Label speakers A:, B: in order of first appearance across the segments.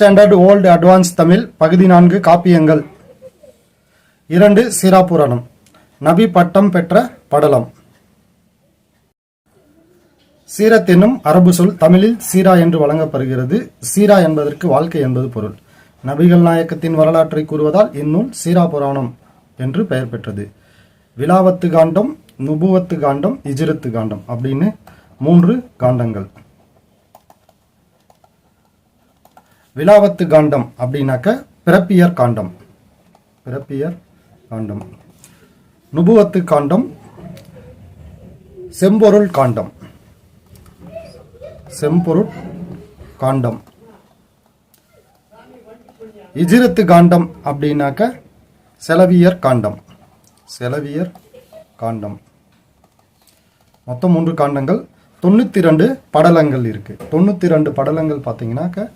A: Standard old advance Tamil பகுதி நான்கு காப்பியங்கள். இரண்டு சிராபுராணம் நபி பட்டம் பெற்ற படலம். சீரத் என்னும் அரபு சொல் தமிழில் சீரா என்று வழங்கப்படுகிறது. சீரா என்பதற்கு வாழ்க்கை என்பது பொருள். நபிகள் நாயக்கத்தின் வரலாற்றை கூறுவதால் இந்நூல் சீரா புராணம் என்று பெயர் பெற்றது. விலாவத்து காண்டம் நுபுவத்து காண்டம் இஜிரத்து காண்டம் அப்படின்னு மூன்று காண்டங்கள். விலாவத்து காண்டம் அப்படின்னாக்க பிறப்பியர் காண்டம். பிறப்பியர் காண்டம். நுபுவத்து காண்டம் செம்பொருள் காண்டம். செம்பொருள் காண்டம். இஜிரத்து காண்டம் அப்படின்னாக்க செலவியர் காண்டம். செலவியர் காண்டம். மொத்தம் மூன்று காண்டங்கள். தொண்ணூற்றி ரெண்டு படலங்கள் இருக்கு. தொண்ணூற்றி ரெண்டு படலங்கள் பார்த்தீங்கன்னாக்க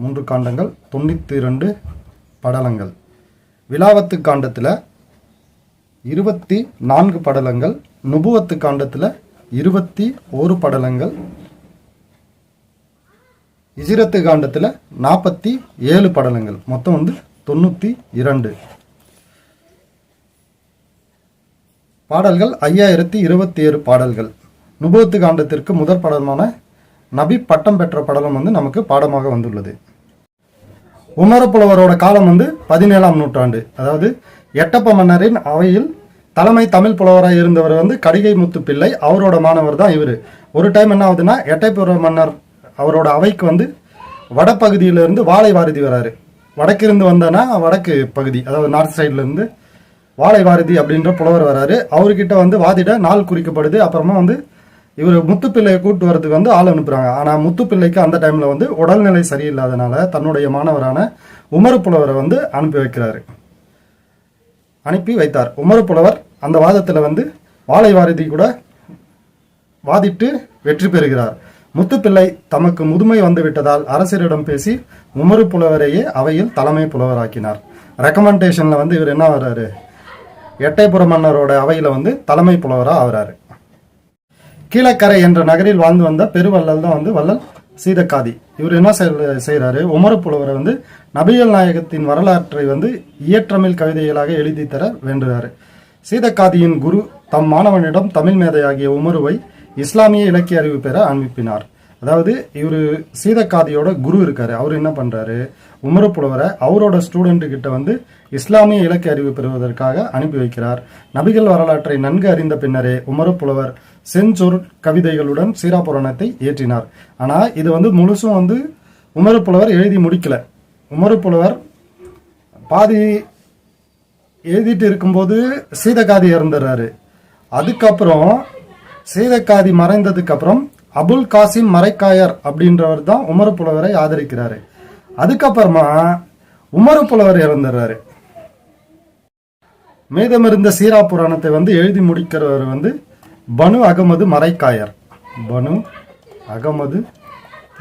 A: மூன்று காண்டங்கள் தொண்ணூற்றி ரெண்டு படலங்கள். விலாவத்து காண்டத்தில் இருபத்தி நான்கு படலங்கள் நுபுவத்து காண்டத்தில் இருபத்தி ஒரு படலங்கள் இஜிரத்து காண்டத்தில் நாற்பத்தி ஏழு படலங்கள். மொத்தம் வந்து தொண்ணூற்றி இரண்டு. பாடல்கள் ஐயாயிரத்தி இருபத்தி ஏழு பாடல்கள். நுபுவத்து காண்டத்திற்கு முதற் படலமான நபி பட்டம் பெற்ற படலம் வந்து நமக்கு பாடமாக வந்துள்ளது. உமரப்புலவரோட காலம் வந்து பதினேழாம் நூற்றாண்டு. அதாவது எட்டப்ப மன்னரின் அவையில் தலைமை தமிழ் புலவராக இருந்தவர் வந்து கடிகை முத்து பிள்ளை அவரோட மாணவர் தான் இவர். ஒரு டைம் என்ன ஆகுதுன்னா எட்டைப்புற மன்னர் அவரோட அவைக்கு வந்து வடப்பகுதியிலிருந்து வாழை வாரதி வராரு. வடக்கிருந்து வந்தனா வடக்கு பகுதி அதாவது நார்த் சைட்லேருந்து வாழை வாரதி அப்படின்ற புலவர் வராரு. அவர்கிட்ட வந்து வாதிட நாள் குறிக்கப்படுது. அப்புறமா வந்து இவர் முத்துப்பிள்ளையை கூட்டு வரதுக்கு வந்து ஆள் அனுப்புகிறாங்க ஆனால் முத்துப்பிள்ளைக்கு அந்த டைமில் வந்து உடல்நிலை சரியில்லாதனால தன்னுடைய மாணவரான உமரு புலவரை வந்து அனுப்பி வைக்கிறாரு. அனுப்பி வைத்தார். உமரு புலவர் அந்த வாதத்தில் வந்து வாழை வாரதி கூட வாதிட்டு வெற்றி பெறுகிறார். முத்துப்பிள்ளை தமக்கு முதுமை வந்துவிட்டதால் அரசரிடம் பேசி உமரு புலவரையே அவையில் தலைமை புலவராக்கினார். ரெக்கமெண்டேஷனில் வந்து இவர் என்ன வர்றாரு எட்டைப்புற மன்னரோட அவையில் வந்து தலைமை புலவராக ஆகிறாரு. கீழக்கரை என்ற நகரில் வாழ்ந்து வந்த பெருவள்ளல் தான் வந்து வள்ளல் சீதக்காதி. இவர் என்ன செய்கிறாரு செய்றாரு? புலவரை வந்து நபிகள் நாயகத்தின் வரலாற்றை வந்து இயற்றமிழ் கவிதைகளாக எழுதி தர வேண்டுகிறாரு. சீதக்காதியின் குரு தம் மாணவனிடம் தமிழ் மேதையாகிய உமருவை இஸ்லாமிய இலக்கிய அறிவு பெற அனுப்பினார். அதாவது இவர் சீதக்காதியோட குரு இருக்காரு. அவர் என்ன பண்ணுறாரு உமரப்புலவரை அவரோட ஸ்டூடெண்ட்டு கிட்ட வந்து இஸ்லாமிய இலக்கிய அறிவு பெறுவதற்காக அனுப்பி வைக்கிறார். நபிகள் வரலாற்றை நன்கு அறிந்த பின்னரே உமரப்புலவர் செஞ்சொற் கவிதைகளுடன் சீரா புராணத்தை இயற்றினார். ஆனா இது வந்து முழுசும் வந்து உமரு புலவர் எழுதி முடிக்கல. உமரு புலவர் பாதி எழுதிட்டு இருக்கும்போது சீதகாதி இறந்துடுறாரு அதுக்கப்புறம் சீதக்காதி மறைந்ததுக்கு அப்புறம் அபுல் காசிம் மரைக்காயர் அப்படின்றவர் தான் உமரு புலவரை ஆதரிக்கிறாரு. அதுக்கப்புறமா உமரு புலவர் இறந்துடுறாரு மீதமிருந்த சீரா புராணத்தை வந்து எழுதி முடிக்கிறவர் வந்து பனு அகமது மரைக்காயர். பனு அகமது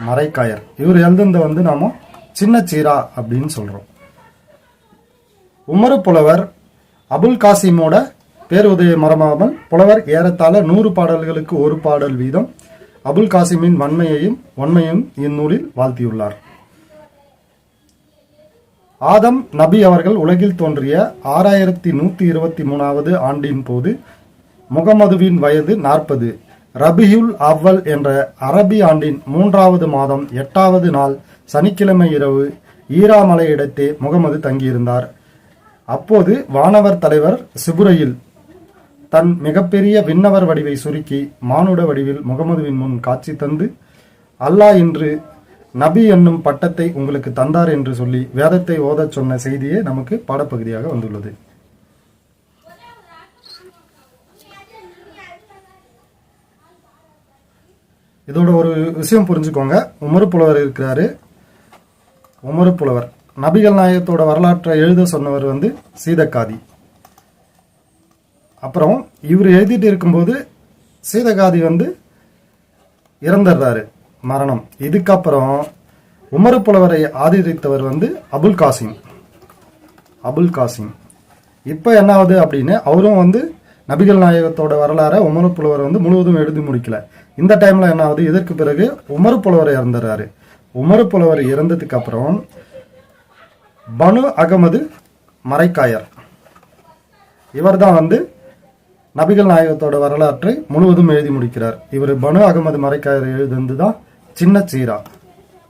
A: மரைக்காயர். இவர் எழுதுனத வந்து நாம சின்ன சீரா அப்படின்னு சொல்றோம். உமரு புலவர் அபுல் காசிமோட பேருதய மரமாமல் புலவர் ஏறத்தாழ நூறு பாடல்களுக்கு ஒரு பாடல் வீதம். அபுல் காசிமின் வன்மையையும் ஒன்மையும் இந்நூலில் வாழ்த்தியுள்ளார். ஆதம் நபி அவர்கள் உலகில் தோன்றிய ஆறாயிரத்தி நூத்தி இருபத்தி மூணாவது ஆண்டின் போது முகமதுவின் வயது நாற்பது. ரபியுல் அவ்வல் என்ற அரபி ஆண்டின் மூன்றாவது மாதம் எட்டாவது நாள் சனிக்கிழமை இரவு ஈராமலை இடத்தே முகமது தங்கியிருந்தார். அப்போது வானவர் தலைவர் சிபுரையில் தன் மிகப்பெரிய விண்ணவர் வடிவை சுருக்கி மானுட வடிவில் முகமதுவின் முன் காட்சி தந்து அல்லாஹ் இன்று நபி என்னும் பட்டத்தை உங்களுக்கு தந்தார் என்று சொல்லி வேதத்தை ஓதச் சொன்ன செய்தியே நமக்கு பாடப்பகுதியாக வந்துள்ளது. இதோட ஒரு விஷயம் புரிஞ்சுக்கோங்க. உமரு புலவர் இருக்கிறாரு. உமரு புலவர். நபிகள் நாயகத்தோட வரலாற்றை எழுத சொன்னவர் வந்து சீதக்காதி. அப்புறம் இவர் எழுதிட்டு இருக்கும்போது சீதகாதி வந்து இறந்துடுறாரு. மரணம். இதுக்கப்புறம் உமரு புலவரை ஆதரித்தவர் வந்து அபுல் காசிம். அபுல் காசிம். இப்போ என்ன ஆகுது அப்படின்னு அவரும் வந்து நபிகள் நாயகத்தோட வரலாறை உமர் புலவர் வந்து முழுவதும் எழுதி முடிக்கல. இந்த டைம்ல என்ன ஆகுது இதற்கு பிறகு? உமரு புலவர் இறந்துடுறாரு உமரு புலவர் இறந்ததுக்கு அப்புறம் பனு அகமது மரைக்காயர். இவர் தான் வந்து நபிகள் நாயகத்தோட வரலாற்றை முழுவதும் எழுதி முடிக்கிறார். இவர் பனு அகமது மரைக்காயர் எழுதுந்து தான் சின்ன சீரா.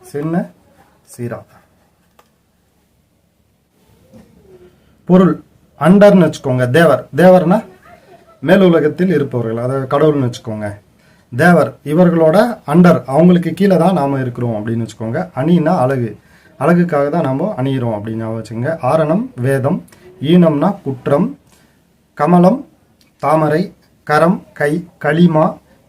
A: சின்ன சீரா. பொருள் அண்டர்னு வச்சுக்கோங்க. தேவர். தேவர்னா மேல் உலகத்தில் இருப்பவர்கள் அதாவது கடவுள்னு வச்சுக்கோங்க. தேவர் இவர்களோட அண்டர் அவங்களுக்கு கீழே தான் நாம் இருக்கிறோம் அப்படின்னு வச்சுக்கோங்க. அணின்னா அழகு. அழகுக்காக தான் நாம் அணியிறோம் அப்படின்னு வச்சுக்கோங்க. ஆரணம் வேதம். ஈனம்னா குற்றம். கமலம் தாமரை. கரம் கை. களிமா.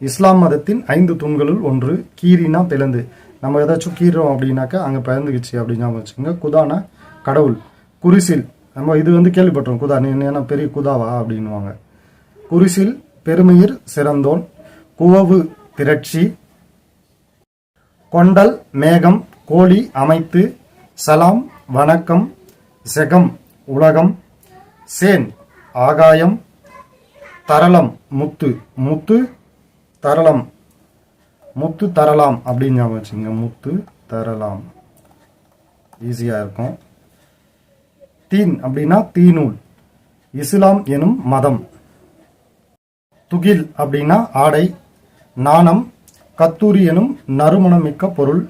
A: இஸ்லாம் மதத்தின் ஐந்து தூண்களுள் ஒன்று. கீரினா பிளந்து. நம்ம ஏதாச்சும் கீறோம் அப்படின்னாக்கா அங்கே பிறந்துக்குச்சு அப்படின்னு வச்சுக்கோங்க. குதானா கடவுள். குரிசில் நம்ம இது வந்து கேள்விப்பட்டோம் குதா. நீ என்ன பெரிய குதாவா அப்படின்னுவாங்க. குரிசில் பெருமையிர் சிறந்தோன் குவவு திரட்சி கொண்டல் மேகம் கோழி அமைத்து சலாம் வணக்கம் செகம் உலகம் சேன் ஆகாயம் தரளம் முத்து முத்து தரளம் முத்து தரலாம் அப்படின்னு ஞாபகம் வச்சுங்க முத்து தரலாம். ஈஸியாக இருக்கும். தீன் அப்படின்னா தீநூல். இஸ்லாம் எனும் மதம். துகில் அப்படின்னா ஆடை நாணம் கத்தூரி எனும் நறுமணமிக்க பொருள்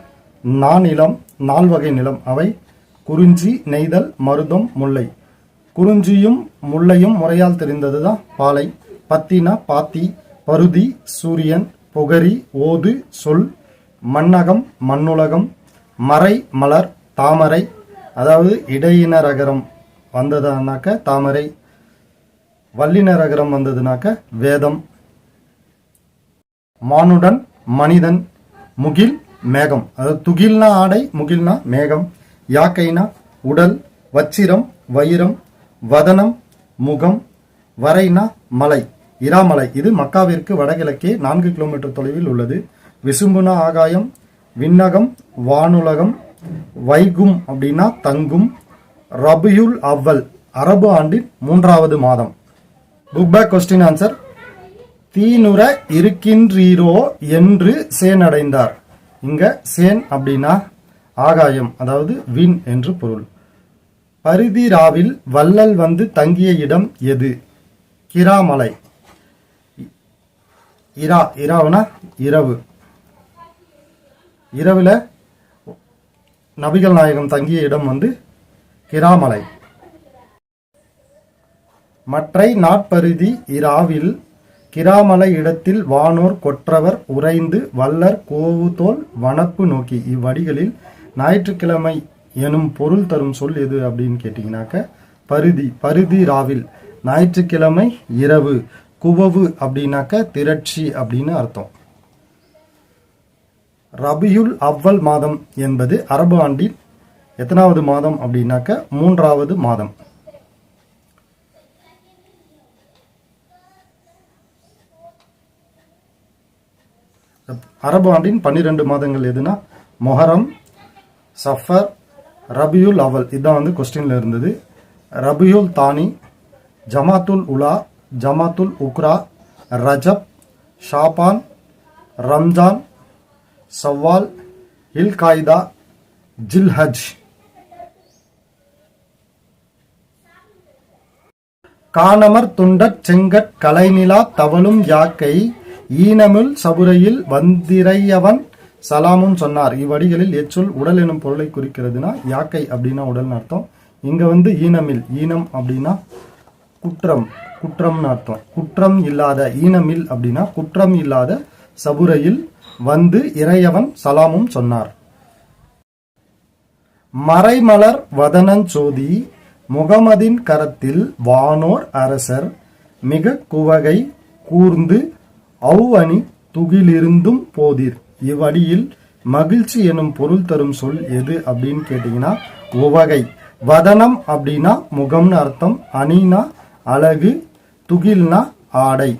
A: நானிலம் நால்வகை நிலம். அவை குறிஞ்சி நெய்தல் மருதம் முல்லை. குறிஞ்சியும் முல்லையும் முறையால் தெரிந்ததுதான் பாலை. பத்தினா பாத்தி பருதி சூரியன் புகரி ஓது சொல் மண்ணகம் மண்ணுலகம் மறை மலர் தாமரை. அதாவது இடையினரகரம் வந்ததுனாக்க தாமரை வல்லினரகரம் வந்ததுனாக்க வேதம். மானுடன் மனிதன் முகில் மேகம். அதாவது துகில்னா ஆடை முகில்னா மேகம். யாக்கைனா உடல் வச்சிரம் வைரம் வதனம் முகம். வரைனா மலை. இராமலை. இது மக்காவிற்கு வடகிழக்கே நான்கு கிலோமீட்டர் தொலைவில் உள்ளது. விசும்புனா ஆகாயம் விண்ணகம் வானுலகம் வைகும் அப்படின்னா தங்கும். ரபியுல் அவ்வல் அரபு ஆண்டின் மூன்றாவது மாதம். புக் பேக் கொஸ்டின் ஆன்சர் தீனுர இருக்கின்றீரோ என்று சேன் அடைந்தார் இங்க சேன் அப்படின்னா ஆகாயம் அதாவது வின் என்று பொருள். பரிதிராவில் வள்ளல் வந்து தங்கிய இடம் எது? கிராமலை. இரா இராவுனா இரவு. இரவில் நபிகள் நாயகம் தங்கிய இடம் வந்து கிராமலை. மற்றை நாட்பருதி இராவில் கிராமலை இடத்தில் வானோர் கொற்றவர் உறைந்து வல்லர் கோவுதோல் வனப்பு நோக்கி இவ்வடிகளில் ஞாயிற்றுக்கிழமை எனும் பொருள் தரும் சொல் எது அப்படின்னு கேட்டிங்கனாக்க பருதி பருதி ராவில் ஞாயிற்றுக்கிழமை இரவு குவவு அப்படின்னாக்க திரட்சி அப்படின்னு அர்த்தம். ரபியுல் அவ்வல் மாதம் என்பது அரபு ஆண்டின் எத்தனாவது மாதம் அப்படின்னாக்க மூன்றாவது மாதம். அரபு ஆண்டின் பன்னிரெண்டு மாதங்கள் எதுனா? மொஹரம் சஃபர் ரபியுல் அவல். இதுதான் வந்து கொஸ்டின்ல இருந்தது. ரபியுல் தானி ஜமாத்துல் உலா ஜமாத்துல் உக்ரா ரஜப் ஷாபான் ரம்ஜான் சவ்வால் இல் காய்தா ஜில்ஹஜ். காணமர் துண்டச் செங்கட் கலைநிலா தவழும் யாக்கை ஈனமில் சபுரையில் வந்திரையவன் சலாமும் சொன்னார். இவ்வடிகளில் எச்சொல் உடல் எனும் பொருளை குறிக்கிறதுனா யாக்கை அப்படின்னா உடல்னு அர்த்தம். இங்க வந்து ஈனமில் ஈனம் அப்படின்னா குற்றம் குற்றம்னு அர்த்தம். குற்றம் இல்லாத ஈனமில் அப்படின்னா குற்றம் இல்லாத சபுரையில் வந்து இறையவன் சலாமும் சொன்னார். மறைமலர் வதனஞ்சோதி முகமதின் கரத்தில் வானோர் அரசர் மிக குவகை கூர்ந்து அவ்வணி துகிலிருந்தும் போதிர். இவ்வடியில் மகிழ்ச்சி எனும் பொருள் தரும் சொல் எது அப்படின்னு கேட்டீங்கன்னா உவகை. வதனம் அப்படின்னா முகம்னு அர்த்தம். அணினா அழகு துகில்னா ஆடை.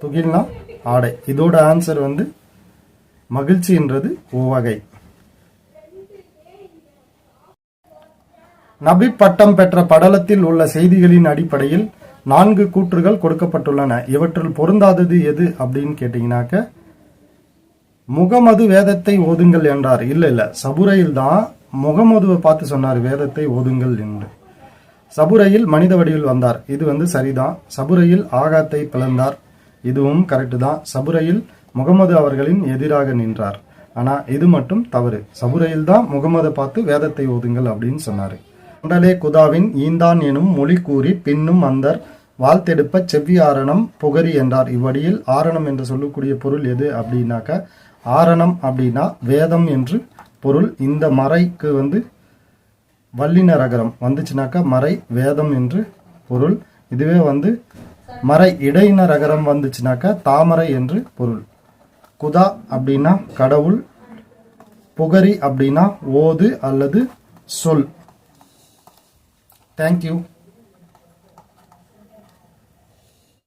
A: துகில்னா ஆடை. இதோட ஆன்சர் வந்து மகிழ்ச்சின்றது உவகை. நபி பட்டம் பெற்ற படலத்தில் உள்ள செய்திகளின் அடிப்படையில் நான்கு கூற்றுகள் கொடுக்கப்பட்டுள்ளன. இவற்றில் பொருந்தாதது எது அப்படின்னு கேட்டீங்கன்னாக்க முகமது வேதத்தை ஓதுங்கள் என்றார். இல்லை இல்லை. சபுரையில் தான் முகமதுவை பார்த்து சொன்னார் வேதத்தை ஓதுங்கள் என்று. சபுரையில் மனித வடிவில் வந்தார். இது வந்து சரிதான். சபுரையில் ஆகாத்தை பிளந்தார். இதுவும் கரெக்டு தான். சபுரையில் முகமது அவர்களின் எதிராக நின்றார். ஆனால் இது மட்டும் தவறு. சபுரையில் தான் முகமதை பார்த்து வேதத்தை ஓதுங்கள் அப்படின்னு சொன்னார். குண்டலே குதாவின் ஈந்தான் எனும் மொழி கூறி பின்னும் அந்தர் வாழ்த்தெடுப்ப செவ்வி ஆரணம் புகரி என்றார். இவ்வடியில் ஆரணம் என்று சொல்லக்கூடிய பொருள் எது அப்படின்னாக்க ஆரணம் அப்படின்னா வேதம் என்று பொருள். இந்த மறைக்கு வந்து வல்லின ரகரம். வந்துச்சுனாக்கா மறை வேதம் என்று பொருள். இதுவே வந்து மறை இடையின ரகரம் வந்துச்சுனாக்கா தாமரை என்று பொருள். குதா அப்படின்னா கடவுள் புகரி அப்படின்னா ஓது அல்லது சொல். தேங்க்யூ